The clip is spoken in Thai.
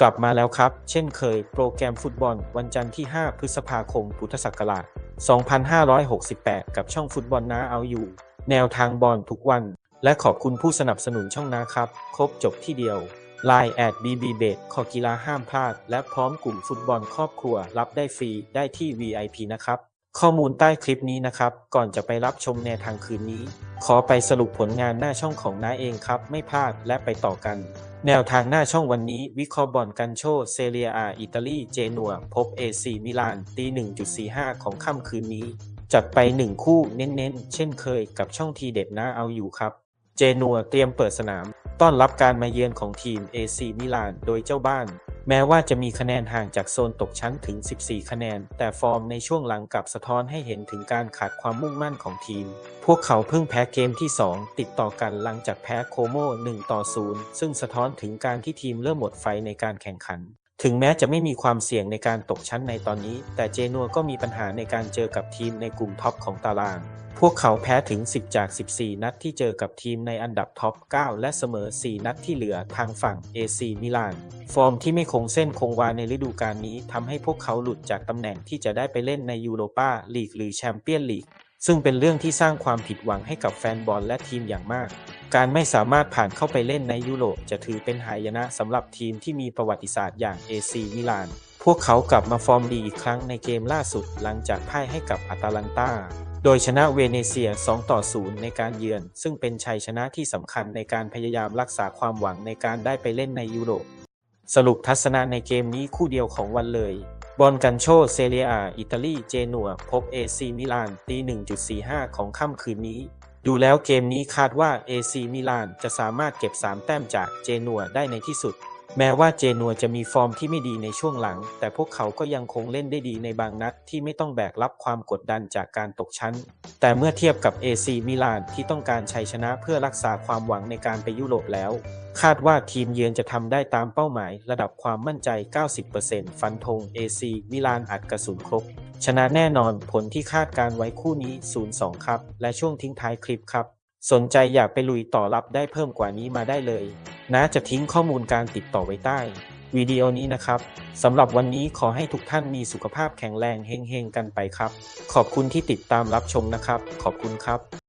กลับมาแล้วครับ เช่นเคย โปรแกรมฟุตบอล วันจันทร์ที่ 5 พฤษภาคม พุทธศักราช 2568 กับช่องฟุตบอลน้าเอาอยู่ แนวทางบอลทุกวัน และขอบคุณผู้สนับสนุนช่องน้าครับ ครบจบที่เดียว Line แอด BB b e t ขอกีฬาห้ามพลาด และพร้อมกลุ่มฟุตบอลครอบครัว รับได้ฟรีได้ที่ VIP นะครับ ข้อมูลใต้คลิปนี้นะครับ ก่อนจะไปรับชมแนวทางคืนนี้ ขอไปสรุปผลงานหน้าช่องของน้าเองครับ ไม่พลาดและไปต่อกัน แนวทางหน้าช่องวันนี้ วิเคราะห์บอลกันโชเซเรียอาอิตาลีเจนัว พบ AC มิลานตี1.45 ของค่ำคืนนี้ จัดไป 1 คู่เน้นๆ เช่นเคยกับช่องทีเด็ดน้าเอาอยู่ครับ เจนัวเตรียมเปิดสนาม ต้อนรับการมาเยือนของทีม AC มิลานโดยเจ้าบ้าน แม้ว่าจะมีคะแนนห่างจากโซนตกชั้นถึง 14 คะแนน แต่ฟอร์มในช่วงหลังกลับสะท้อนให้เห็นถึงการขาดความมุ่งมั่นของทีม พวกเขาเพิ่งแพ้เกมที่ 2 ติดต่อกันหลังจากแพ้โคโม1ต่อ0ซึ่งสะท้อนถึงการที่ทีมเริ่มหมดไฟในการแข่งขัน ถึงแม้จะไม่มีความเสี่ยงในการตกชั้นในตอนนี้ แต่เจนัวก็มีปัญหาในการเจอกับทีมในกลุ่มท็อปของตาราง พวกเขาแพ้ถึง 10 จาก 14 นัดที่เจอกับทีมในอันดับท็อป 9 และเสมอ 4 นัดที่เหลือทางฝั่ง AC มิลาน ฟอร์มที่ไม่คงเส้นคงวาในฤดูกาลนี้ทำให้พวกเขาหลุดจากตำแหน่งที่จะได้ไปเล่นในยูโรปาลีกหรือแชมเปี้ยนลีกซึ่งเป็นเรื่องที่สร้างความผิดหวังให้กับแฟนบอลและทีมอย่างมาก การไม่สามารถผ่านเข้าไปเล่นในยุโรปจะถือเป็นหายนะสำหรับทีมที่มีประวัติศาสตร์อย่าง AC มิลาน พวกเขากลับมาฟอร์มดีอีกครั้งในเกมล่าสุดหลังจากพ่ายให้กับอาตาลันตาโดยชนะเวเนเซีย 2 ต่อ 0 ในการเยือน ซึ่งเป็นชัยชนะที่สำคัญในการพยายามรักษาความหวังในการได้ไปเล่นในยุโรป สรุปทัศนะในเกมนี้คู่เดียวของวันเลยบอลกันโชเซเรียอาอิตาลี เจนัว พบ AC มิลานตี1.45 ของค่ำคืนนี้ ดูแล้วเกมนี้คาดว่า AC มิลานจะสามารถเก็บ 3 แต้มจากเจนัวได้ในที่สุด แม้ว่าเจนัวจะมีฟอร์มที่ไม่ดีในช่วงหลัง แต่พวกเขาก็ยังคงเล่นได้ดีในบางนัดที่ไม่ต้องแบกรับความกดดันจากการตกชั้น แต่เมื่อเทียบกับ AC มิลานที่ต้องการชัยชนะเพื่อรักษาความหวังในการไปยุโรปแล้ว คาดว่าทีมเยือนจะทำได้ตามเป้าหมาย ระดับความมั่นใจ 90%ฟันธง AC มิลานอัดกระสุนครบ ชนะแน่นอนผลที่คาดการไว้คู่นี้ 0-2 ครับ และช่วงทิ้งท้ายคลิปครับ สนใจอยากไปลุยต่อรับได้เพิ่มกว่านี้มาได้เลยนะจะทิ้งข้อมูลการติดต่อไว้ใต้วิดีโอนี้นะครับสำหรับวันนี้ขอให้ทุกท่านมีสุขภาพแข็งแรงเฮงๆกันไปครับ ขอบคุณที่ติดตามรับชมนะครับ ขอบคุณครับ